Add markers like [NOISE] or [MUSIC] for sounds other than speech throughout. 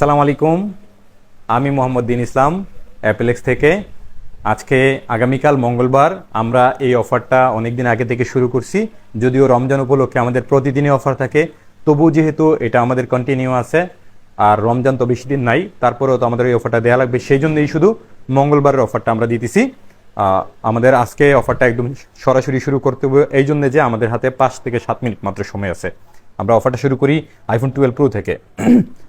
আসসালামু আলাইকুম। আমি মোহাম্মদ দিন ইসলাম, অ্যাপেলেক্স থেকে। আজকে আগামীকাল মঙ্গলবার আমরা এই অফারটা অনেক দিন আগে থেকে শুরু করছি। যদিও রমজান উপলক্ষে আমাদের প্রতিদিনই অফার থাকে, তবু যেহেতু এটা আমাদের কন্টিনিউ আছে, আর রমজান তো বেশি দিন নাই, তারপরেও তো আমাদের এই অফারটা দেওয়া লাগবে। সেই জন্যই শুধু মঙ্গলবারের অফারটা আমরা দিতেছি। আমাদের আজকে অফারটা একদম সরাসরি শুরু করতে হবে, এই জন্য যে আমাদের হাতে পাঁচ থেকে সাত মিনিট মাত্র সময় আছে। আমরা অফারটা শুরু করি আইফোন টুয়েলভ প্রো থেকে।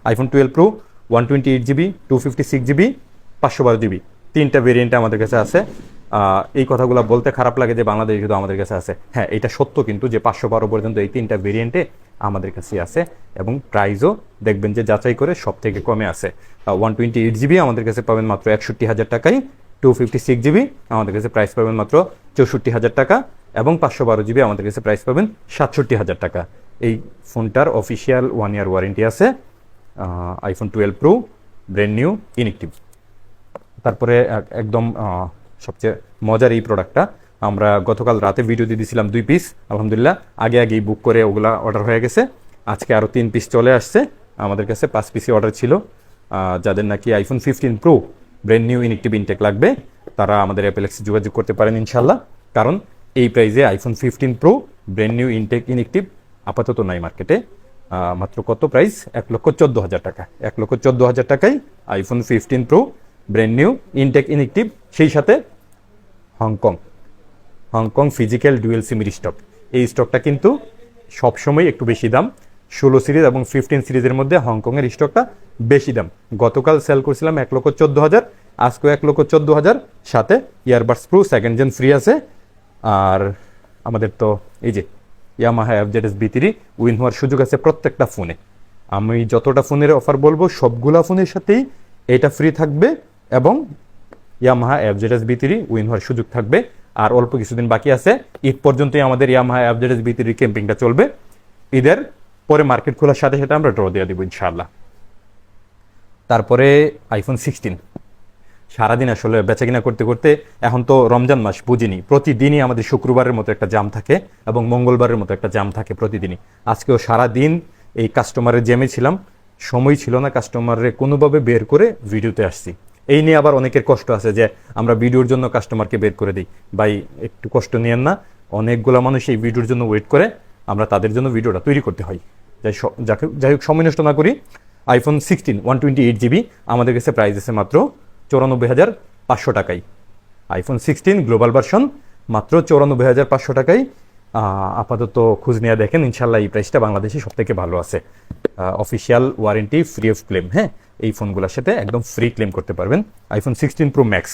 IPhone twelve Pro one twenty eight GB two fifty six GB পাঁচশো বারো জিবি তিনটা ভেরিয়েন্টে আমাদের কাছে আছে। এই কথাগুলো বলতে খারাপ লাগে যে বাংলাদেশ শুধু আমাদের কাছে আছে। হ্যাঁ এটা সত্য কিন্তু যে পাঁচশো বারো পর্যন্ত এই তিনটা ভেরিয়েন্টে আমাদের কাছে আছে এবং প্রাইসও দেখবেন যে যাচাই করে সব থেকে কমে আছে। ওয়ান টোয়েন্টি এইট জিবি আমাদের কাছে পাবেন মাত্র একষট্টি হাজার টাকায় টু ফিফটি সিক্স জিবি আমাদের কাছে প্রাইস পাবেন মাত্র চৌষট্টি হাজার টাকা এবং পাঁচশো বারো জিবি আমাদের কাছে প্রাইস পাবেন সাতষট্টি হাজার টাকা। এই ফোনটার অফিসিয়াল ওয়ান ইয়ার ওয়ারেন্টি আছে iPhone twelve Pro brand new inactive তারপরে একদম সবচেয়ে মজার এই প্রোডাক্টটা আমরা গতকাল রাতে ভিডিও দিয়ে দিয়েছিলাম দুই পিস আলহামদুলিল্লাহ। আগে আগেই বুক করে ওগুলা অর্ডার হয়ে গেছে। আজকে আরও তিন পিস চলে আসছে। আমাদের কাছে পাঁচ পিসই অর্ডার ছিল। যাদের নাকি iPhone fifteen Pro brand new inactive intact লাগবে, তারা আমাদের অ্যাপেলেক্সে যোগাযোগ করতে পারেন ইনশাল্লাহ কারণ এই প্রাইজে iPhone fifteen Pro brand new intact inactive আপাতত নাই মার্কেটে মাত্র কত প্রাইস এক লক্ষ চোদ্দ হাজার টাকা। এক লক্ষ চোদ্দ হাজার টাকায় iPhone fifteen Pro brand new intact inactive সেই সাথে Hong Kong Hong Kong physical dual সিমির stock এই স্টকটা কিন্তু সবসময় একটু বেশি দাম। ষোলো সিরিজ এবং ফিফটিন সিরিজের মধ্যে হংকংয়ের স্টকটা বেশি দাম। গতকাল সেল করছিলাম এক লক্ষ চোদ্দ হাজার, আজকেও এক লক্ষ চোদ্দ হাজার। সাথে earbuds Pro second gen free আছে। আর আমাদের তো এই যে Yamaha FZS V three win হওয়ার সুযোগ আছে প্রত্যেকটা ফোনে। আমি যতটা ফোনের অফার বলব, সবগুলা ফোনের সাথেই এটা ফ্রি থাকবে এবং Yamaha FZS V three win হওয়ার সুযোগ থাকবে। আর অল্প কিছুদিন বাকি আছে, ঈদ পর্যন্তই আমাদের ইয়ামাহা এফজেডএস বি থ্রি ক্যাম্পিংটা চলবে। ঈদের পরে মার্কেট খোলার সাথে সাথে আমরা ড্র দিয়ে দিব ইনশাআল্লাহ। তারপরে আইফোন সিক্সটিন সারাদিন আসলে বেচা কিনা করতে করতে এখন তো রমজান মাস বুঝিনি। প্রতিদিনই আমাদের শুক্রবারের মতো একটা জাম থাকে এবং মঙ্গলবারের মতো একটা জাম থাকে প্রতিদিনই। আজকেও সারাদিন এই কাস্টমারের জ্যামে ছিলাম। সময় ছিল না কাস্টমারের কোনোভাবে বের করে ভিডিওতে আসছি। এই নিয়ে আবার অনেকের কষ্ট আছে যে আমরা ভিডিওর জন্য কাস্টমারকে বের করে দিই। ভাই, একটু কষ্ট নিয়েন না। অনেকগুলো মানুষ এই ভিডিওর জন্য ওয়েট করে। আমরা তাদের জন্য ভিডিওটা তৈরি করতে হয়। যাই যাকে- যাই হোক, সময় নষ্ট না করি। IPhone sixteen one twenty eight GB আমাদের কাছে প্রাইস আছে মাত্র চৌরানব্বই হাজার পাঁচশো টাকায়। আইফোন সিক্সটিন গ্লোবাল ভার্সন মাত্র চৌরানব্বই হাজার পাঁচশো টাকায়। আপাতত খোঁজ নিয়ে দেখেন ইনশাল্লাহ এই প্রাইসটা বাংলাদেশে সব থেকে ভালো আছে। Official warranty free of claim হ্যাঁ? এই ফোনগুলোর সাথে একদম ফ্রি ক্লেম করতে পারবেন। আইফোন সিক্সটিন প্রো ম্যাক্স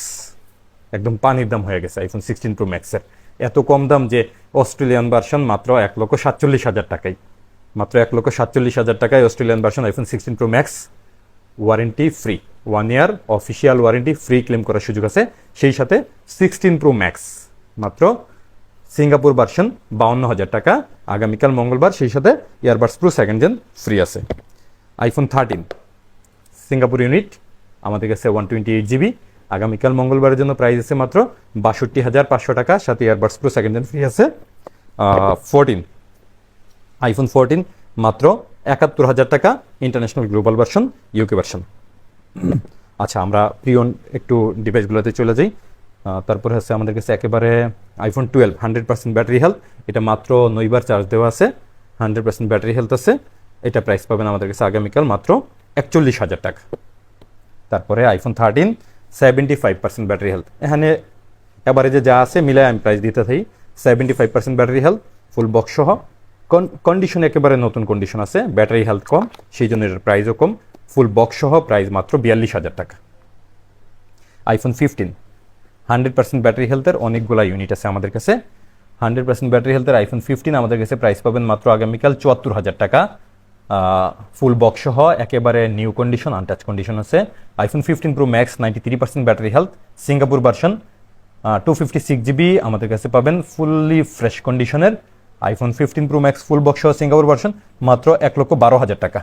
একদম পানির দাম হয়ে গেছে আইফোন সিক্সটিন প্রো ম্যাক্সের এত কম দাম যে অস্ট্রেলিয়ান ভার্সন মাত্র এক লক্ষ সাতচল্লিশ হাজার টাকায়। মাত্র এক লক্ষ সাতচল্লিশ হাজার টাকায় Australian version iPhone sixteen Pro Max warranty free one year official warranty free claim করার সুযোগ আছে। সেই সাথে সিক্সটিন প্রো ম্যাক্স মাত্র সিঙ্গাপুর ভার্সন বাউন্ন হাজার টাকা। আগামীকাল মঙ্গলবার সেই সাথে earbuds Pro second gen free আছে। আইফোন থার্টিন সিঙ্গাপুর ইউনিট আমাদের কাছে ওয়ান টোয়েন্টি এইট জিবি আগামীকাল মঙ্গলবারের জন্য প্রাইস আছে মাত্র বাষট্টি হাজার পাঁচশো টাকা। সাথে earbuds Pro second gen free আছে। ফোরটিন আইফোন ফোরটিন মাত্র একাত্তর হাজার টাকা international global version UK version আচ্ছা আমরা প্রিয়ন একটু ডিভাইসগুলোতে চলে যাই। তারপরে হচ্ছে আমাদের কাছে একেবারে iPhone twelve hundred percent battery health এটা মাত্র নইবার চার্জ দেওয়া আছে হান্ড্রেড পার্সেন্ট ব্যাটারি হেলথ আছে। এটা প্রাইস পাবেন আমাদের কাছে আগামীকাল মাত্র একচল্লিশ হাজার টাকা। তারপরে iPhone thirteen seventy five percent battery health এখানে এবারে যে যা আছে মিলায় আমি প্রাইস দিতে থাকি seventy five percent battery health full box সহ। কন্ডিশন একেবারে নতুন কন্ডিশন আছে ব্যাটারি হেলথ কম, সেই জন্য এটার প্রাইসও কম ফুল বক্স সহ প্রাইস মাত্র বিয়াল্লিশ হাজার টাকা। IPhone fifteen hundred percent battery হেলথের অনেকগুলো ইউনিট আছে আমাদের কাছে। হান্ড্রেড পার্সেন্ট ব্যাটারি হেলথের আইফোন ফিফটিন আমাদের কাছে প্রাইস পাবেন মাত্র আগামীকাল চুয়াত্তর হাজার টাকা। ফুল বক্স সহ একেবারে নিউ কন্ডিশন আনটাচ কন্ডিশন আছে। IPhone fifteen Pro Max ninety three percent battery health Singapore version two fifty six GB আমাদের কাছে পাবেন ফুললি ফ্রেশ কন্ডিশনের iPhone fifteen Pro Max full box সহ সিঙ্গাপুর ভার্সন মাত্র এক লক্ষ বারো হাজার টাকা।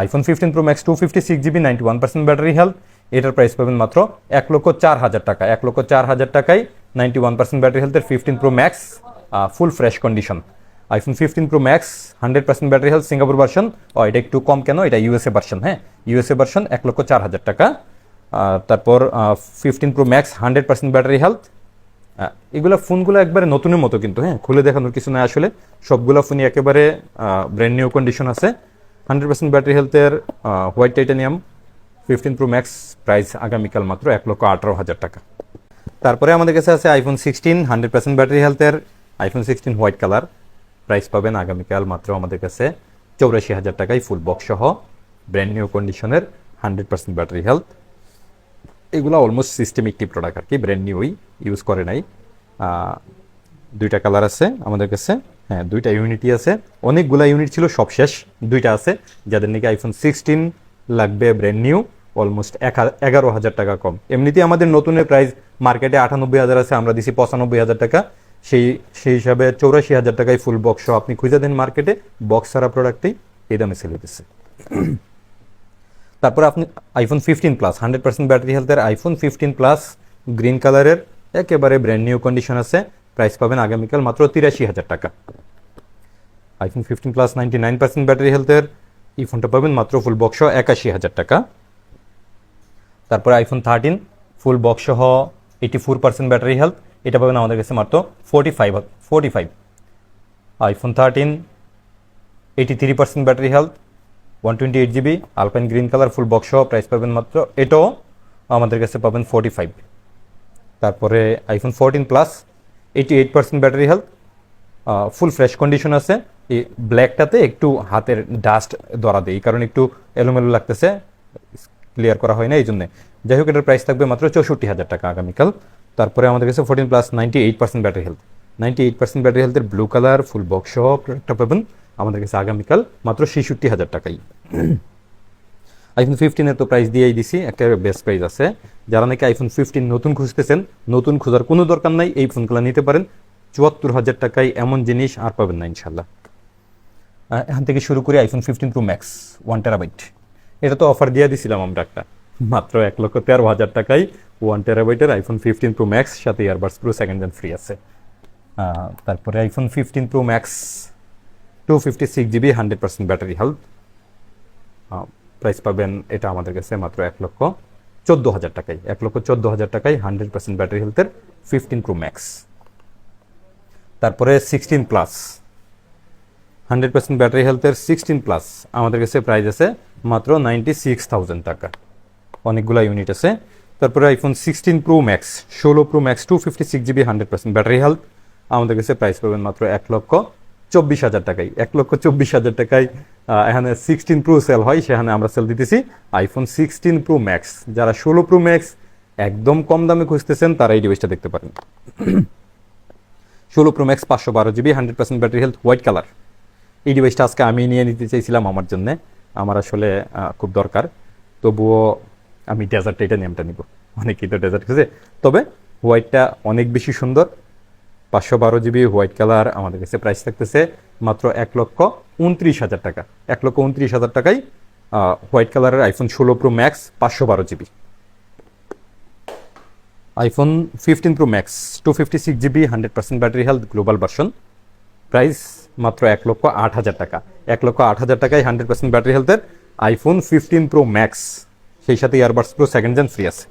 IPhone fifteen Pro Max two fifty six GB ninety one percent battery health এটার প্রাইস পাবেন মাত্র এক লক্ষ চার হাজার টাকা। এক লক্ষ চার হাজার টাকায় নাইনটি ওয়ান পার্সেন্ট ব্যাটারি হেলথের fifteen Pro Max full fresh condition iPhone fifteen Pro Max hundred percent battery health Singapore version ও, এটা একটু কম কেন? এটা ইউএসএ ভার্সন হ্যাঁ? ইউএসএ ভার্সন এক লক্ষ চার হাজার টাকা। তারপর fifteen Pro Max hundred percent battery health এগুলো ফোনগুলো একবারে নতুনের মতো কিন্তু হ্যাঁ খুলে দেখানোর কিছু নয় আসলে। সবগুলো ফোনই একেবারে ব্র্যান্ড নিউ কন্ডিশন আছে। হান্ড্রেড পার্সেন্ট ব্যাটারি হেলথের white titanium fifteen Pro Max price আগামীকাল মাত্র এক লক্ষ আঠারো হাজার টাকা। তারপরে আমাদের কাছে আছে iPhone sixteen hundred percent battery হেলথের iPhone sixteen white colour price পাবেন আগামীকাল মাত্র আমাদের কাছে চৌরাশি হাজার টাকায় ফুল বক্স সহ। ব্র্যান্ড নিউ কন্ডিশনের হান্ড্রেড পার্সেন্ট ব্যাটারি হেলথ এগুলো অলমোস্ট সিস্টেম একটি প্রোডাক্ট আর কি ব্র্যান্ড নিউই ইউজ করে নাই। দুইটা কালার আছে আমাদের কাছে হ্যাঁ দুইটা ইউনিটই আছে। অনেকগুলা ইউনিট ছিল, সব শেষ। দুইটা আছে, যাদের নাকি আইফোন সিক্সটিন লাগবে ব্র্যান্ড নিউ অলমোস্ট এক এগারো হাজার টাকা কম। এমনিতেই আমাদের নতুনের প্রাইস মার্কেটে আটানব্বই হাজার আছে, আমরা দিছি পঁচানব্বই হাজার টাকা। সেই সেই হিসাবে চৌরাশি হাজার টাকায় ফুল বক্স আপনি খুঁজে দেন মার্কেটে বক্স ছাড়া প্রোডাক্টেই এই দামে সেল হতেছে তারপর আপনি iPhone fifteen plus hundred percent battery হেলথের আইফোন ফিফটিন প্লাস গ্রিন কালারের একেবারে ব্র্যান্ড নিউ কন্ডিশন আছে। প্রাইস পাবেন আগামীকাল মাত্র তিরাশি হাজার টাকা। IPhone fifteen plus ninety nine percent battery হেলথের এই ফোনটা পাবেন মাত্র ফুল বক্স একাশি হাজার টাকা। তারপর আইফোন থার্টিন ফুল বক্স সহ eighty four percent battery health এটা পাবেন আমাদের কাছে মাত্র forty five forty five iPhone thirteen eighty three percent battery health one twenty eight GB alpine green colour full box সহ প্রাইস পাবেন মাত্র এটাও আমাদের কাছে পাবেন ফোর্টি ফাইভ তারপরে iPhone fourteen plus eighty eight percent battery health full fresh condition আছে। এই ব্ল্যাকটাতে একটু হাতের ডাস্ট ধরা দেয় এই কারণে একটু এলোমেলো লাগতেছে ক্লিয়ার করা হয় না এই জন্যে। যাই হোক, এটার প্রাইস থাকবে মাত্র চৌষট্টি হাজার টাকা আগামীকাল। তারপরে আমাদের কাছে fourteen Plus ninety eight percent battery health ninety eight percent battery হেলথের ব্লু কালার ফুল বক্স সহ প্রোডাক্টটা পাবেন। আমাদের কাছে আগামীকাল মাত্র ছেষট্টি হাজার টাকাই। আইফোন ফিফটিনের তো প্রাইস দিয়েই দিছি, একটা বেস্ট প্রাইস আছে। যারা নাকি আইফোন ফিফটিন নতুন খুঁজতেছেন, নতুন খোঁজার কোনো দরকার নাই, এই ফোনগুলো নিতে পারেন। চুয়াত্তর হাজার টাকায় এমন জিনিস আর পাবেন না ইনশাল্লাহ এখান থেকে শুরু করি iPhone fifteen Pro Max one terabyte এটা তো অফার দিয়ে দিছিলাম আমরা একটা। মাত্র এক লক্ষ তেরো হাজার টাকায় ওয়ান টেরাবাইটের আইফোন ফিফটিন প্রো ম্যাক্স সাথে earbuds Pro second hand free আছে। তারপরে iPhone fifteen Pro Max two fifty six GB hundred percent battery health price পাবেন এটা আমাদের কাছে মাত্র এক লক্ষ চোদ্দ হাজার টাকায়। এক লক্ষ চোদ্দ হাজার টাকায় হান্ড্রেড পার্সেন্ট ব্যাটারি হেলথের ফিফটিন প্রো ম্যাক্স তারপরে sixteen Plus hundred percent battery হেলথের সিক্সটিন প্লাস আমাদের কাছে প্রাইস আছে মাত্র নাইনটি সিক্স থাউজেন্ড টাকা। অনেকগুলো ইউনিট আছে। তারপরে আইফোন সিক্সটিন প্রো ম্যাক্স ষোলো Pro Max two fifty six GB hundred percent battery health আমাদের কাছে প্রাইস পাবেন মাত্র এক লক্ষ চব্বিশ হাজার টাকায়, এক লক্ষ চব্বিশ হাজার টাকায় এখানে সিক্সটিন প্রো সেল হয়, সেখানে আমরা সেল দিতেছি। আইফোন সিক্সটিন প্রো ম্যাক্স যারা ষোলো প্রো ম্যাক্স একদম কম দামে খুঁজতেছেন, তারা এই ডিভাইসটা দেখতে পারেন। ষোলো প্রো ম্যাক্স পাঁচশো বারো GB hundred percent battery health white colour এই ডিভাইসটা আজকে আমি নিয়ে নিতে চাইছিলাম আমার জন্য। আমার আসলে খুব দরকার। তবুও আমি ডেজার্ট এটা নেমটা নিব। অনেকেই তো ডেজার্ট খুঁজে। তবে হোয়াইটটা অনেক বেশি সুন্দর। পাঁচশো বারো জিবি হোয়াইট কালার আমাদের কাছে প্রাইস থাকতেছে মাত্র এক লক্ষ উনত্রিশ হাজার টাকা। এক লক্ষ উনত্রিশ হাজার টাকায় হোয়াইট কালারের আইফোন ষোলো প্রো ম্যাক্স পাঁচশো বারো GB. IPhone fifteen Pro Max two fifty six GB hundred percent battery health global version price মাত্র এক লক্ষ আট হাজার টাকা। এক লক্ষ আট হাজার টাকায় হান্ড্রেড পার্সেন্ট ব্যাটারি হেলথের আইফোন ফিফটিন প্রো ম্যাক্স সেই সাথে earbuds Pro second gen free আছে।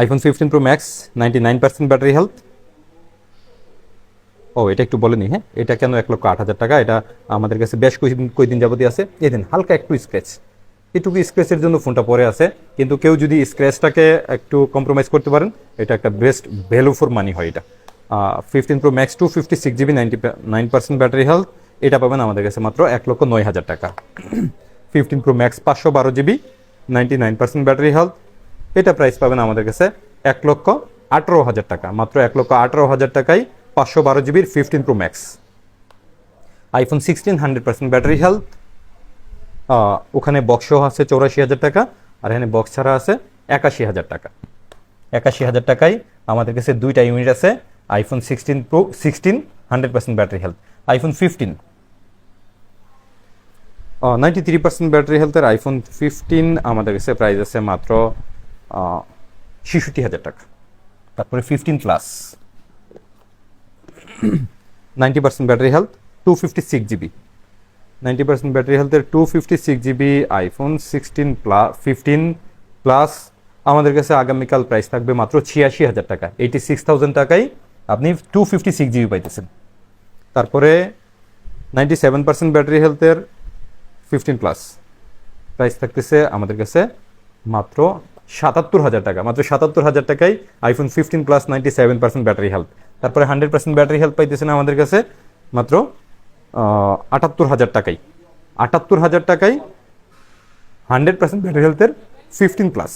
IPhone fifteen Pro Max ninety nine battery health ও, এটা একটু বলেনি হ্যাঁ? এটা কেন এক লক্ষ আট হাজার টাকা? এটা আমাদের কাছে বেশ কয়েকদিন কয়েকদিন যাবতীয় আছে। এদিন হালকা একটু স্ক্র্যাচ এটুকু স্ক্র্যাচের জন্য ফোনটা পরে আছে। কিন্তু কেউ যদি স্ক্র্যাচটাকে একটু কম্প্রোমাইজ করতে পারেন, এটা একটা বেস্ট ভ্যালু ফর মানি হয় এটা। Fifteen Pro Max two fifty six GB ninety nine percent battery health এটা পাবেন আমাদের কাছে মাত্র এক লক্ষ নয় হাজার টাকা। ফিফটিন প্রো ম্যাক্স পাঁচশো বারো GB ninety nine percent battery health এটা প্রাইস পাবেন আমাদের কাছে এক লক্ষ আঠারো হাজার টাকা। মাত্র এক লক্ষ আঠারো হাজার টাকায় পাঁচশো বারো জিবির fifteen Pro Max iPhone sixteen hundred percent battery health ওখানে বক্স আছে চৌরাশি হাজার টাকা, আর এখানে বক্স ছাড়া আছে একাশি হাজার টাকা। একাশি হাজার টাকায় আমাদের কাছে দুইটা ইউনিট আছে iPhone sixteen Pro sixteen hundred percent battery health iPhone fifteen ninety three percent battery হেলথের আইফোন ফিফটিন আমাদের কাছে প্রাইস আছে মাত্র ছেষট্টি হাজার টাকা। তারপরে fifteen Plus ninety percent battery health two fifty six GB ninety percent battery হেলথের two fifty six GB iPhone sixteen Plus fifteen Plus আমাদের কাছে আগামীকাল প্রাইস থাকবে মাত্র ছিয়াশি হাজার টাকা। এইটি সিক্স থাউজেন্ড টাকায় আপনি টু ফিফটি সিক্স জিবি পাইতেছেন। তারপরে নাইনটি সেভেন পার্সেন্ট ব্যাটারি হেলথের ফিফটিন প্লাস প্রাইস থাকতেছে আমাদের কাছে মাত্র সাতাত্তর হাজার টাকা। মাত্র সাতাত্তর হাজার টাকায় iPhone fifteen Plus ninety seven percent battery health তারপরে হান্ড্রেড পার্সেন্ট ব্যাটারি হেলথ পাইতেছেন আমাদের কাছে মাত্র আটাত্তর হাজার টাকায়। আটাত্তর হাজার টাকায় হান্ড্রেড পার্সেন্ট ব্যাটারি হেলথের fifteen Plus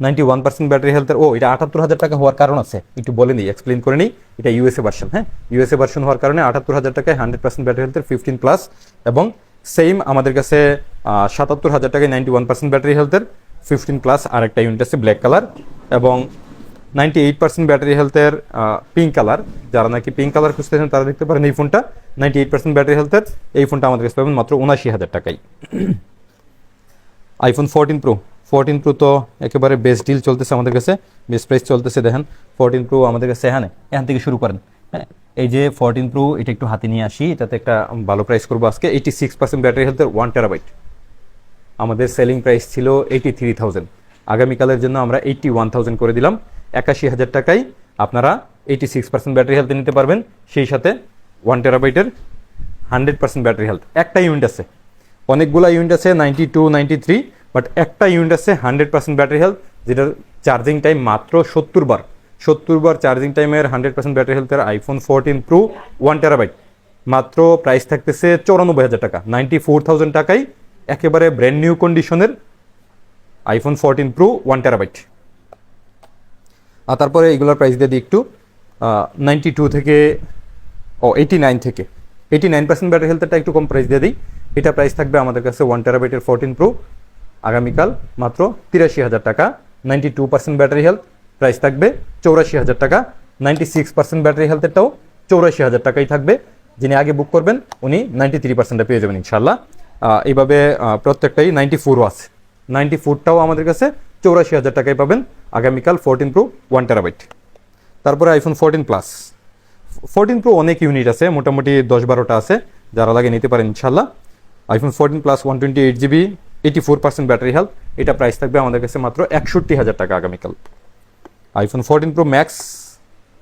ninety one percent battery হেলথের ও, এটা আটাত্তর হাজার টাকা হওয়ার কারণ আছে। একটু বলে নিই এক্সপ্লেন করে নিই। এটা ইউএসএ ভার্সন হ্যাঁ? ইউএসএ ভার্সন হওয়ার কারণে আটাত্তর হাজার টাকায় হান্ড্রেড পার্সেন্ট ব্যাটারি হেলথের ফিফটিন প্লাস এবং সেম আমাদের কাছে সাতাত্তর হাজার টাকায় নাইনটি ওয়ান পার্সেন্ট ব্যাটারি হেলথের ফিফটিন প্লাস আর একটা ইউনিট আছে ব্ল্যাক কালার এবং নাইনটি এইট পার্সেন্ট ব্যাটারি হেলথের পিঙ্ক কালার যারা নাকি পিঙ্ক কালার খুঁজতেছেন, তারা দেখতে পারেন এই ফোনটা নাইনটি এইট পার্সেন্ট ব্যাটারি হেলথের এই ফোনটা আমাদের কাছে পাবেন মাত্র উনাশি হাজার টাকায়। IPhone fourteen Pro fourteen Pro তো একেবারে বেস্ট ডিল চলতেছে আমাদের কাছে বেস্ট প্রাইস চলতেছে, দেখেন। ফোরটিন প্রো আমাদের কাছে হ্যাঁ এখান থেকে শুরু করেন। হ্যাঁ এই যে ফোরটিন প্রো এটা একটু হাতে নিয়ে আসি, এটাতে একটা ভালো প্রাইস করব আজকে এইটি সিক্স পার্সেন্ট ব্যাটারি হেলথের ওয়ান টেরাবাইট আমাদের সেলিং প্রাইস ছিল এইটি থ্রি থাউজেন্ড আগামীকালের জন্য আমরা এইটটি ওয়ান থাউজেন্ড করে দিলাম। একাশি হাজার টাকায় আপনারা eighty six percent battery health নিতে পারবেন। সেই সাথে ওয়ান টেরাবাইটের হান্ড্রেড পার্সেন্ট ব্যাটারি হেলথ একটা ইউনিট আছে। অনেকগুলো ইউনিট আছে ninety two ninety three but একটা ইউনিট আছে হান্ড্রেড পার্সেন্ট ব্যাটারি হেলথ যেটার চার্জিং টাইম মাত্র সত্তর বার। সত্তর বার চার্জিং টাইমের হান্ড্রেড পার্সেন্ট ব্যাটারি হেলথের iPhone fourteen Pro one terabyte মাত্র প্রাইস থাকতেছে চৌরানব্বই হাজার টাকা। নাইনটি ফোর থাউজেন্ড টাকায় একেবারে ব্র্যান্ড নিউ কন্ডিশনের iPhone fourteen Pro one terabyte আর তারপরে এইগুলোর প্রাইস দিয়ে দিই একটু নাইনটি টু থেকে, ও এইটি নাইন থেকে। এইটি নাইন পার্সেন্ট ব্যাটারি হেলথটা একটু কম প্রাইস দিয়ে দিই। এটা প্রাইস থাকবে আমাদের কাছে ওয়ান টেরাবাইটের ফোরটিন প্রো আগামীকাল মাত্র তিরাশি হাজার টাকা ninety two percent battery health price থাকবে চৌরাশি হাজার টাকা নাইনটি সিক্স পার্সেন্ট ব্যাটারি হেলথেরটাও চৌরাশি হাজার টাকাই থাকবে। যিনি আগে বুক করবেন, উনি নাইনটি থ্রি পার্সেন্টটা পেয়ে যাবেন ইনশাল্লাহ এইভাবে প্রত্যেকটাই নাইনটি ফোরও আছে। নাইনটি ফোরটাও আমাদের কাছে চৌরাশি হাজার টাকায় পাবেন। আগামীকাল ফোরটিন প্রো ওয়ান টেরাবাইট তারপরে iPhone fourteen Plus fourteen Pro অনেক ইউনিট আছে, মোটামুটি দশ বারোটা আছে, যারা লাগে নিতে পারেন ইনশাল্লাহ iPhone fourteen Plus one twenty eight GB eighty four percent battery health এটা প্রাইস থাকবে আমাদের কাছে মাত্র একষট্টি হাজার টাকা আগামীকাল। IPhone fourteen Pro Max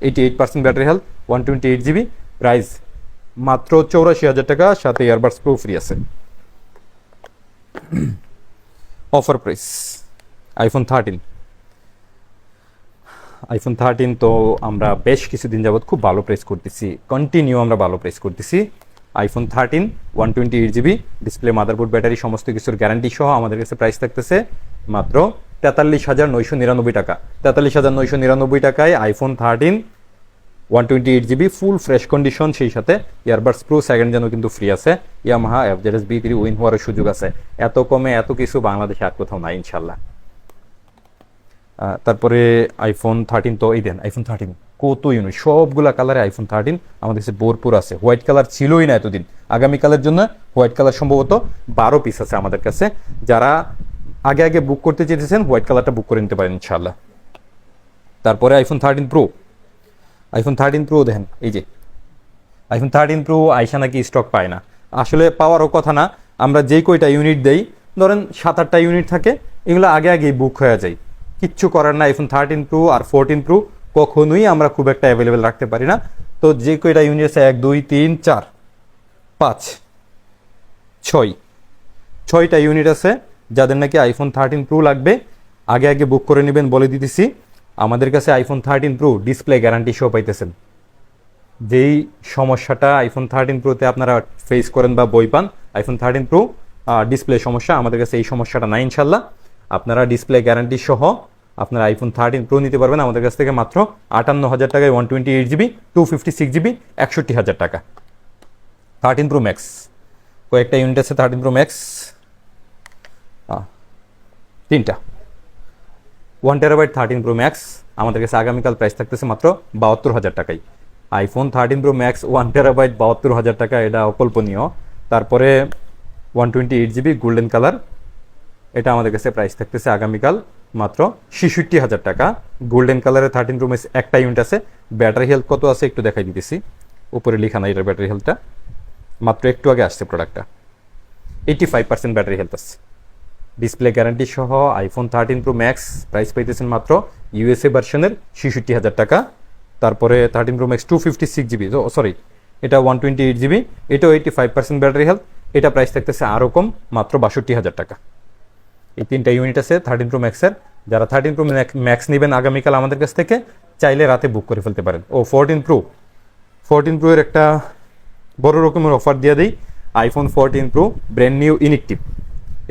eighty eight percent battery health one twenty eight GB price মাত্র চৌরাশি হাজার টাকা, সাথে ইয়ারবাডস প্রো ফ্রি আছে। Offer price iPhone thirteen iPhone thirteen তো আমরা বেশ কিছুদিন যাবৎ খুব ভালো প্রেস করতেছি। কন্টিনিউ আমরা ভালো প্রেস করতেছি। IPhone thirteen one twenty eight GB display motherboard battery সমস্ত কিছুর গ্যারান্টি সহ আমাদের কাছে প্রাইস থাকতেছে মাত্র তেতাল্লিশ হাজার নয়শো নিরানব্বই টাকা। তেতাল্লিশ হাজার নয়শো নিরানব্বই টাকায় iPhone thirteen one twenty eight GB full fresh condition সেই সাথে ইয়ারবাডস প্রো সেকেন্ড যেন কিন্তু ফ্রি আছে। Yamaha FZS V three win হওয়ার সুযোগ আছে। এত কমে এত কিছু বাংলাদেশে আর কোথাও নাই ইনশাল্লাহ তারপরে আইফোন থার্টিন তো এই দেন আইফোন থার্টিন কত ইউনিট সবগুলা কালারে আইফোন থার্টিন আমাদের কাছে ভরপুর আছে। হোয়াইট কালার ছিলই না এতদিন। আগামীকালের জন্য হোয়াইট কালার সম্ভবত বারো পিস আছে আমাদের কাছে। যারা আগে আগে বুক করতে চেয়েছেন হোয়াইট কালারটা বুক করে নিতে পারেন ইনশাল্লাহ তারপরে iPhone thirteen Pro iPhone thirteen Pro দেখেন, এই যে। আইফোন থার্টিন প্রো আইসা নাকি স্টক পায় না। আসলে পাওয়ারও কথা না, আমরা যেই কয়টা ইউনিট দেই, ধরেন সাত আটটা ইউনিট থাকে, এগুলো আগে আগেই বুক হয়ে যায়। কিচ্ছু করার না আইফোন থার্টিন প্রো আর ফোরটিন প্রো কখনোই আমরা খুব একটা অ্যাভেলেবেল রাখতে পারি না। তো যে কয়টা ইউনিট আছে, এক, দুই, তিন, চার, পাঁচ, ছয়, ছয়টা ইউনিট আছে, যাদের নাকি আইফোন থার্টিন প্রো লাগবে। আগে আগে বুক করে নেবেন, বলে দিতেছি। আমাদের কাছে iPhone thirteen Pro display guarantee সহ পাইতেছেন। যেই সমস্যাটা আইফোন থার্টিন প্রোতে আপনারা ফেস করেন বা বই পান আইফোন থার্টিন প্রো ডিসপ্লে সমস্যা আমাদের কাছে এই সমস্যাটা নাই ইনশাল্লাহ। আপনারা ডিসপ্লে গ্যারান্টি সহ আপনারা আইফোন থার্টিন প্রো নিতে পারবেন। আমাদের কাছ থেকে মাত্র আটান্ন হাজার টাকায় one twenty eight GB two fifty six GB একষট্টি হাজার টাকা। থার্টিন প্রো ম্যাক্স কয়েকটা ইউনিট আছে থার্টিন প্রো ম্যাক্স তিনটা। One terabyte thirteen Pro Max, আমাদের কাছে আগামীকাল প্রাইস থাকতেছে মাত্র বাহাত্তর হাজার টাকায়। IPhone thirteen Pro Max, one terabyte বাহাত্তর হাজার টাকা, এটা অকল্পনীয়। তারপরে one twenty eight GB golden colour, এটা আমাদের কাছে প্রাইস থাকতেছে আগামীকাল মাত্র ছেষট্টি হাজার টাকা। গোল্ডেন কালারের থার্টিন প্রো ম্যাক্স একটা ইউনিট আছে ব্যাটারি হেলথ কত আছে একটু দেখাই দিতেছি। উপরে লেখা নাই এটার ব্যাটারি হেলথটা মাত্র একটু আগে আসছে প্রোডাক্টটা eighty five percent battery health আছে। ডিসপ্লে গ্যারান্টি সহ iPhone thirteen Pro Max price পাইতেছেন মাত্র ইউএসএ ভার্সনের ছেষট্টি হাজার টাকা। তারপরে thirteen Pro Max two fifty six GB sorry এটা ওয়ান টোয়েন্টি এইট জিবি এটাও eighty five percent battery health এটা প্রাইস থাকতেছে আরও কম, মাত্র বাষট্টি হাজার টাকা। এই তিনটা ইউনিট আছে থার্টিন প্রো ম্যাক্সের যারা থার্টিন প্রো ম্যাক্স নেবেন আগামীকাল আমাদের কাছ থেকে, চাইলে রাতে বুক করে ফেলতে পারেন। ও ফোরটিন প্রো ফোরটিন প্রো এর একটা বড় রকমের অফার দিয়ে দিই। IPhone fourteen Pro brand new inactive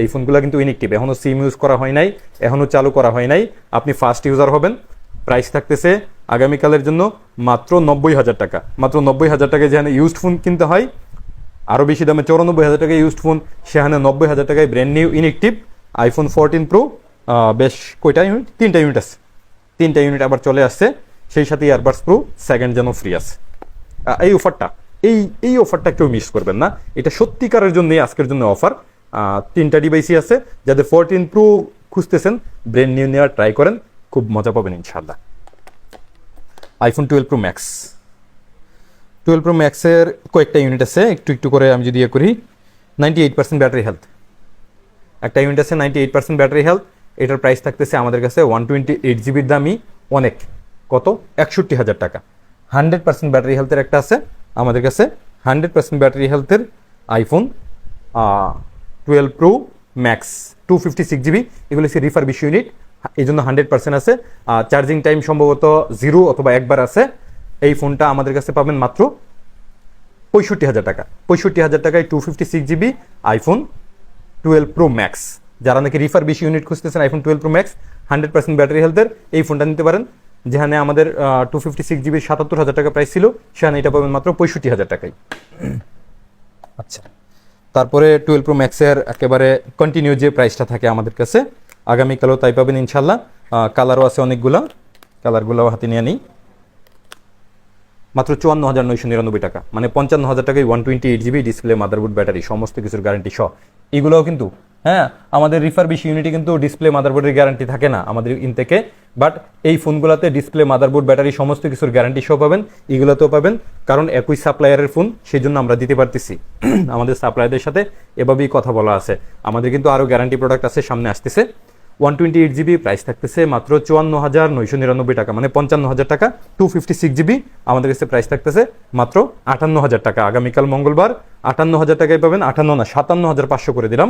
এই ফোনগুলো কিন্তু ইনিকটিভ এখনও সিম ইউজ করা হয় নাই এখনও চালু করা হয় নাই। আপনি ফার্স্ট ইউজার হবেন। প্রাইস থাকতেছে আগামীকালের জন্য মাত্র নব্বই হাজার টাকা। মাত্র নব্বই হাজার টাকায় যেখানে ইউজড ফোন কিনতে হয় আরও বেশি দামে চৌরানব্বই হাজার টাকায় ইউজড ফোন সেখানে নব্বই হাজার টাকায় brand new inactive iPhone fourteen Pro বেশ কয়টা ইউনিট তিনটা ইউনিট আছে। তিনটা ইউনিট আবার চলে আসছে। সেই সাথে earbuds Pro second gen free আছে। এই অফারটা এই এই অফারটা কেউ মিস করবেন না। এটা সত্যিকারের জন্যই আজকের জন্য অফার তিনটা ডিভাইসই আছে, যাদের ফোরটিন প্রো খুঁজতেছেন ব্রেন নিউ নেওয়ার ট্রাই করেন, খুব মজা পাবেন ইনশাল্লাহ iPhone twelve Pro Max twelve Pro ম্যাক্সের কয়েকটা ইউনিট আছে, একটু একটু করে আমি যদি ইয়ে করি ninety eight percent battery health একটা ইউনিট আছে ninety eight percent battery health এটার প্রাইস থাকতেছে আমাদের কাছে ওয়ান টোয়েন্টি এইট জিবির দামই অনেক। কত? একষট্টি হাজার টাকা। হান্ড্রেড পার্সেন্ট ব্যাটারি হেলথের একটা আছে, আমাদের কাছে হান্ড্রেড পার্সেন্ট ব্যাটারি হেলথের iPhone twelve Pro Max two fifty six GB এগুলো হচ্ছে রিফার বিশ ইউনিট এই জন্য হান্ড্রেড পার্সেন্ট আছে চার্জিং টাইম সম্ভবত জিরো অথবা একবার আছে। এই ফোনটা আমাদের কাছে পাবেন মাত্র পঁয়ষট্টি হাজার টাকা। পঁয়ষট্টি হাজার টাকায় two fifty six GB iPhone twelve Pro Max যারা নাকি রিফার বেশি ইউনিট খুঁজতেছেন iPhone twelve Pro Max hundred percent battery হেলথের এই ফোনটা নিতে পারেন। যেখানে আমাদের টু ফিফটি সিক্স জিবির সাতাত্তর হাজার টাকা প্রাইস ছিল, সেখানে এটা পাবেন মাত্র পঁয়ষট্টি হাজার টাকায়। আচ্ছা। তারপরে টুয়েলভ প্রো ম্যাক্সের একেবারে কন্টিনিউ যে প্রাইসটা থাকে আমাদের কাছে, আগামীকালও তাই পাবেন ইনশাল্লাহ কালারও আছে অনেকগুলো কালারগুলোও হাতে নিয়ে নিই। মাত্র চুয়ান্ন হাজার নয়শো নিরানব্বই টাকা মানে পঞ্চান্ন হাজার টাকায় one twenty eight GB display motherboard battery সমস্ত কিছুর গ্যারান্টি সহ। এগুলোও কিন্তু হ্যাঁ আমাদের রিফার বিশ ইউনিটি কিন্তু ডিসপ্লে মাদারবোর্ডের গ্যারান্টি থাকে না, আমাদের ইন থেকে বাট এই ফোনগুলোতে ডিসপ্লে মাদারবোর্ড ব্যাটারি সমস্ত কিছুর গ্যারান্টি সহ পাবেন, এগুলোতেও পাবেন। কারণ একই সাপ্লায়ারের ফোন সেই জন্য আমরা দিতে পারতেছি। [CLEARS THROAT] আমাদের সাপ্লায়ারদের সাথে এভাবেই কথা বলা আছে। আমাদের কিন্তু আরও গ্যারান্টি প্রোডাক্ট আছে, সামনে আসতেছে। One twenty eight GB price থাকতেছে মাত্র চুয়ান্ন হাজার নয়শো নিরানব্বই টাকা মানে পঞ্চান্ন হাজার টাকা। টু ফিফটি সিক্স জিবি আমাদের কাছে প্রাইস থাকতেছে মাত্র আটান্ন হাজার টাকা। আগামীকাল মঙ্গলবার আটান্ন হাজার টাকায় পাবেন, আটান্ন না, সাতান্ন হাজার পাঁচশো করে দিলাম।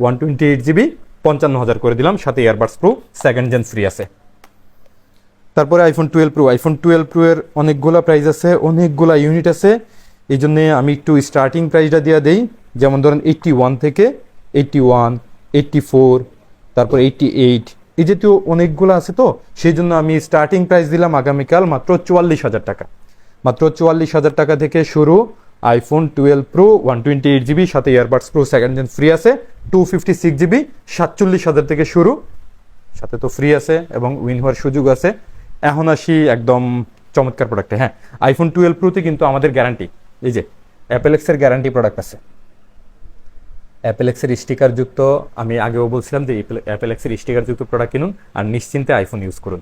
ওয়ান টোয়েন্টি এইট জিবি পঞ্চান্ন হাজার করে দিলাম, সাথে earbuds Pro second gen free আছে। তারপরে iPhone twelve Pro iPhone twelve Pro এর অনেকগুলা প্রাইস আছে, অনেকগুলা ইউনিট আছে। এই জন্যে আমি একটু স্টার্টিং প্রাইসটা দিয়ে দেই। যেমন ধরেন এইটটি ওয়ান থেকে এইটটি ওয়ান এইটটি ফোর তারপর এইটটি এইট এই জাতীয় অনেকগুলো আছে তো সেই জন্য আমি স্টার্টিং প্রাইস দিলাম আগামীকাল মাত্র চুয়াল্লিশ হাজার টাকা। মাত্র চুয়াল্লিশ হাজার টাকা থেকে শুরু iPhone twelve Pro one twenty eight GB সাথে earbuds Pro second gen free আছে টু ফিফটি সিক্স জিবি সাতচল্লিশ হাজার থেকে শুরু। সাথে তো ফ্রি আছে এবং উইন হওয়ার সুযোগ আছে। এখন আসি একদম চমৎকার প্রোডাক্টে হ্যাঁ। আইফোন টুয়েলভ প্রোতে কিন্তু আমাদের গ্যারান্টি এই যে অ্যাপেলেক্সের গ্যারান্টি প্রোডাক্ট আছে। অ্যাপেলেক্সের স্টিকার যুক্ত, আমি আগেও বলছিলাম যে অ্যাপেলেক্সের স্টিকার যুক্ত প্রোডাক্ট কিনুন আর নিশ্চিন্তে আইফোন ইউজ করুন।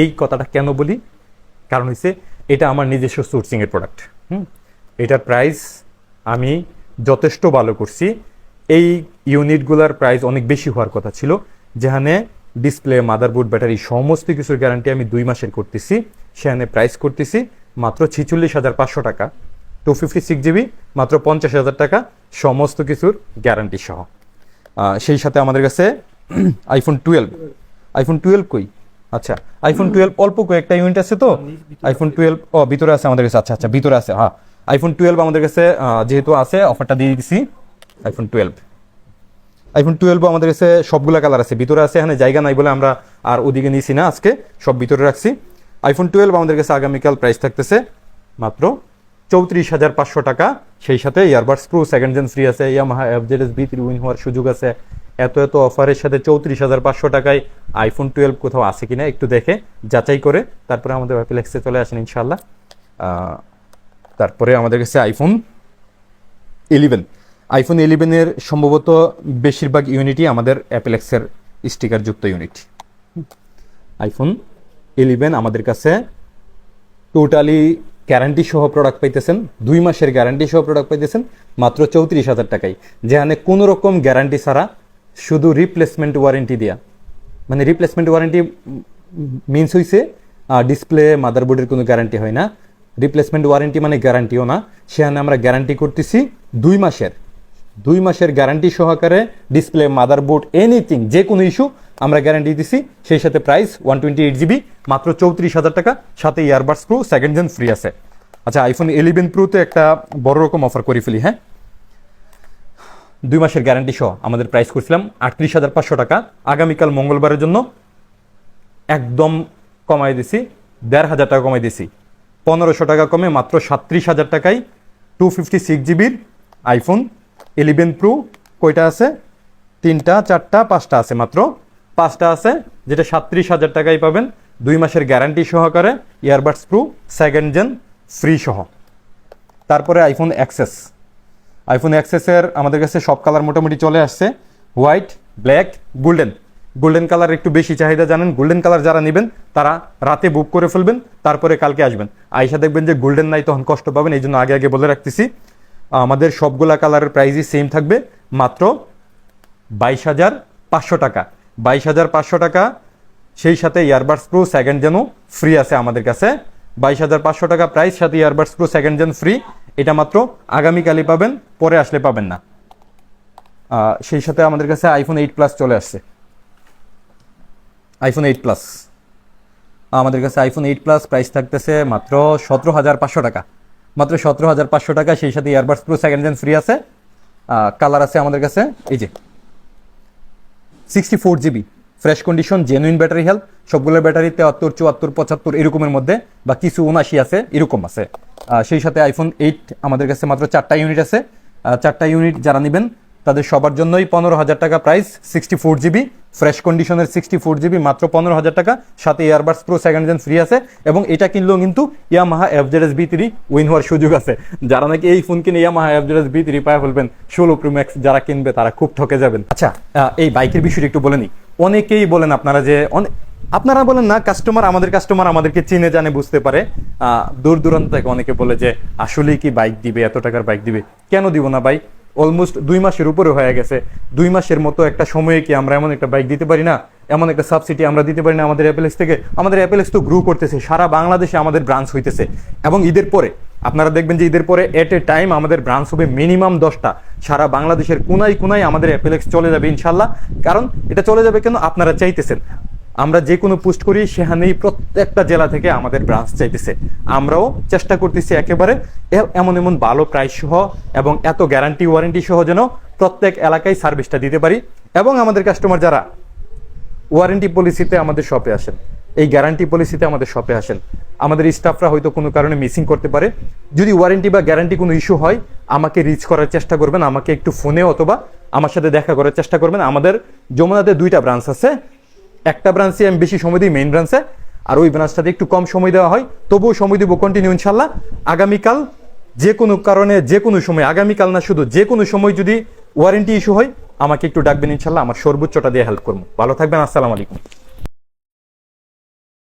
এই কথাটা কেন বলি? কারণ হচ্ছে এটা আমার নিজস্ব সোর্সিংয়ের প্রোডাক্ট হুম? এটার প্রাইস আমি যথেষ্ট ভালো করছি। এই ইউনিটগুলোর প্রাইস অনেক বেশি হওয়ার কথা ছিল, যেখানে ডিসপ্লে, মাদারবোর্ড, ব্যাটারি, সমস্ত কিছুর গ্যারান্টি আমি দুই মাসের করতেছি। সেখানে প্রাইস করতেছি মাত্র ছিচল্লিশ হাজার পাঁচশো টাকা। টু ফিফটি সিক্স জিবি মাত্র পঞ্চাশ হাজার টাকা, সমস্ত কিছুর গ্যারান্টি সহ। সেই সাথে আমাদের কাছে আইফোন টুয়েলভ আইফোন টুয়েলভ কই? আচ্ছা আইফোন টুয়েলভ অল্প কয়েকটা ইউনিট আছে তো? আইফোন টুয়েলভ ও, ভিতরে আছে আমাদের কাছে। আচ্ছা আচ্ছা ভিতরে আছে হ্যাঁ। আইফোন টুয়েলভ আমাদের কাছে যেহেতু আছে অফারটা দিয়ে দিচ্ছি আইফোন টুয়েলভ আইফোন টুয়েলভ আমাদের কাছে সবগুলা কালার আছে। ভিতরে আছে, এখানে জায়গা নাই বলে আমরা আর ওদিকে নিয়েছি না আজকে। সব ভিতরে রাখছি। আইফোন টুয়েলভ আমাদের কাছে আগামীকাল প্রাইস থাকতেছে মাত্র চৌত্রিশ হাজার পাঁচশো টাকা। সেই সাথে earbuds Pro second gen free আছে Yamaha FZS V three win হওয়ার সুযোগ আছে। এত এত অফারের সাথে চৌত্রিশ হাজার পাঁচশো টাকায় আইফোন টুয়েলভ কোথাও আছে কিনা একটু দেখে, যাচাই করে তারপরে আমাদের অ্যাপেলেক্সে চলে আসেন ইনশাল্লাহ তারপরে আমাদের কাছে আইফোন ইলেভেন আইফোন ইলেভেনের সম্ভবত বেশিরভাগ ইউনিটই আমাদের অ্যাপেলেক্সের স্টিকার যুক্ত ইউনিট আইফোন ইলেভেন আমাদের কাছে টোটালি গ্যারান্টি সহ প্রোডাক্ট পাইতেছেন, দুই মাসের গ্যারান্টি সহ প্রোডাক্ট পাইতেছেন, মাত্র চৌত্রিশ হাজার টাকায়। যেখানে কোনো রকম গ্যারান্টি ছাড়া শুধু রিপ্লেসমেন্ট ওয়ারেন্টি দেওয়া মানে রিপ্লেসমেন্ট ওয়ারেন্টি মিনস হইছে ডিসপ্লে মাদারবোর্ডের কোনো গ্যারান্টি হয় না। রিপ্লেসমেন্ট ওয়ারেন্টি মানে গ্যারান্টিও না। সেখানে আমরা গ্যারান্টি করতেছি দুই মাসের। দুই মাসের গ্যারান্টি সহকারে ডিসপ্লে মাদারবোর্ড এনিথিং যে কোনো ইস্যু আমরা গ্যারান্টি দিছি, সেই সাথে price one twenty eight GB মাত্র চৌত্রিশ হাজার টাকা, সাথে earbuds Pro second gen free আছে। আচ্ছা আইফোন ইলেভেন প্রোতে একটা বড় রকম অফার করে ফেলি হ্যাঁ? দুই মাসের গ্যারান্টি সহ আমাদের প্রাইস করছিলাম আটত্রিশ হাজার পাঁচশো টাকা। আগামীকাল মঙ্গলবারের জন্য একদম কমাই দিছি, দেড় হাজার টাকা কমাই দিছি। পনেরোশো টাকা কমে মাত্র সাত্রিশ হাজার টাকায় টু ফিফটি সিক্স জিবির আইফোন ইলেভেন প্রো কয়টা আছে? তিনটা, চারটা, পাঁচটা আছে মাত্র। পাঁচটা আছে, যেটা সাত্রিশ হাজার টাকায় পাবেন। দুই মাসের গ্যারান্টি সহকারে earbuds Pro second gen free সহ। তারপরে আইফোন অ্যাক্সেস আইফোন অ্যাক্সেসের আমাদের কাছে সব কালার মোটামুটি চলে আসছে। White black golden golden colour একটু বেশি চাহিদা জানেন। গোল্ডেন কালার যারা নেবেন, তারা রাতে বুক করে ফেলবেন, তারপরে কালকে আসবেন। আইসা দেখবেন যে গোল্ডেন নাই, তখন কষ্ট পাবেন। এই জন্য আগে আগে বলে রাখতেছি। আমাদের সবগুলা কালারের প্রাইসই সেম থাকবে, মাত্র বাইশ হাজার পাঁচশো টাকা। বাইশ হাজার পাঁচশো টাকা, সেই সাথে ইয়ারবাডস প্রো সেকেন্ড জেনও ফ্রি আছে আমাদের কাছে। বাইশ হাজার পাঁচশো টাকা প্রাইস সাথে earbuds pro second gen free এটা মাত্র আগামীকালই পাবেন, পরে আসলে পাবেন না। সেই সাথে আমাদের কাছে আইফোন এইট প্লাস চলে আসছে। আইফোন এইট প্লাস আমাদের কাছে আইফোন এইট প্লাস প্রাইস থাকতেছে মাত্র সতেরো হাজার পাঁচশো টাকা। মাত্র সতেরো হাজার পাঁচশো টাকা, সেই সাথে earbuds pro second gen free আছে। কালার আছে আমাদের কাছে। এই যে sixty four GB fresh condition genuine battery health সবগুলোর ব্যাটারি তেয়াত্তর, চুয়াত্তর, পঁচাত্তর, এরকমের মধ্যে, বা কিছু উনাশি আছে, এরকম আছে। সেই সাথে আইফোন এইট আমাদের কাছে মাত্র চারটা ইউনিট আছে। চারটা ইউনিট যারা নেবেন তাদের সবার জন্যই পনেরো হাজার টাকা price sixty four GB fresh কন্ডিশনের সিক্সটি ফোর জিবি মাত্র পনেরো হাজার টাকা। সাথে earbuds pro second gen free আছে এবং এটা কিনলেও কিন্তু Yamaha FZS V three win হওয়ার সুযোগ আছে। যারা নাকি এই ফোন কিনে ইয়ামাহা এফজেডএস বি থ্রি পায় ফেলবেন, ষোলো ম্যাক্স যারা কিনবে তারা খুব ঠকে যাবেন। আচ্ছা এই বাইকের বিষয়টা একটু বলে নিই। অনেকেই বলেন আপনারা যে অনেক আপনারা বলেন না কাস্টমার আমাদের কাস্টমার আমাদেরকে চিনে জানে বুঝতে পারে। দূর দূরান্ত থেকে অনেকে বলে যে, আসলেই কি বাইক দিবে, এত টাকার বাইক দিবে? কেন দিব না বাইক অলমোস্ট দুই মাসের উপরে হয়ে গেছে। দুই মাসের মতো একটা সময়ে কি আমরা এমন একটা বাইক দিতে পারি না? এমন একটা সাবসিডি আমরা দিতে পারি না আমাদের অ্যাপেলেক্স থেকে? আমাদের অ্যাপেলেক্স তো গ্রো করতেছে, সারা বাংলাদেশে আমাদের ব্রাঞ্চ হইতেছে। এবং ঈদের পরে, আপনারা দেখবেন যে ঈদের পরে এট এ টাইম আমাদের ব্রাঞ্চ হবে মিনিমাম দশটা। সারা বাংলাদেশের কোনায় কোনায় আমাদের অ্যাপেলেক্স চলে যাবে ইনশাল্লাহ। কারণ এটা চলে যাবে কেন? আপনারা চাইতেছেন। আমরা যে কোনো পোস্ট করি, সেখানেই প্রত্যেকটা জেলা থেকে আমাদের ব্রাঞ্চ চাইতেছে আমরাও চেষ্টা করতেছি একেবারে এমন এমন ভালো প্রাইস সহ এবং এত গ্যারান্টি ওয়ারেন্টি সহ যেন প্রত্যেক এলাকায় সার্ভিসটা দিতে পারি এবং আমাদের কাস্টমার যারা ওয়ারেন্টি পলিসিতে আমাদের শপে আসেন, এই গ্যারান্টি পলিসিতে আমাদের শপে আসেন, আমাদের স্টাফরা হয়তো কোনো কারণে মিসিং করতে পারে। যদি ওয়ারেন্টি বা গ্যারান্টি কোনো ইস্যু হয়, আমাকে রিচ করার চেষ্টা করবেন, আমাকে একটু ফোনে অথবা আমার সাথে দেখা করার চেষ্টা করবেন। আমাদের যমুনাতে দুইটা ব্রাঞ্চ আছে একটা ব্রাঞ্চে আমি বেশি সময় দিই মেইন ব্রাঞ্চে আর ওই ব্রাঞ্চটাতে একটু কম সময় দেওয়া হয়। তবুও সময় দেবো কন্টিনিউ ইনশাল্লাহ আগামীকাল যে কোনো কারণে, যে কোনো সময়, আগামীকাল না শুধু, যে কোনো সময় যদি ওয়ারেন্টি ইস্যু হয়, আমাকে একটু ডাকবেন ইনশাল্লাহ আমার সর্বোচ্চটা দিয়ে হেল্প করব। ভালো থাকবেন, আসসালামু আলাইকুম।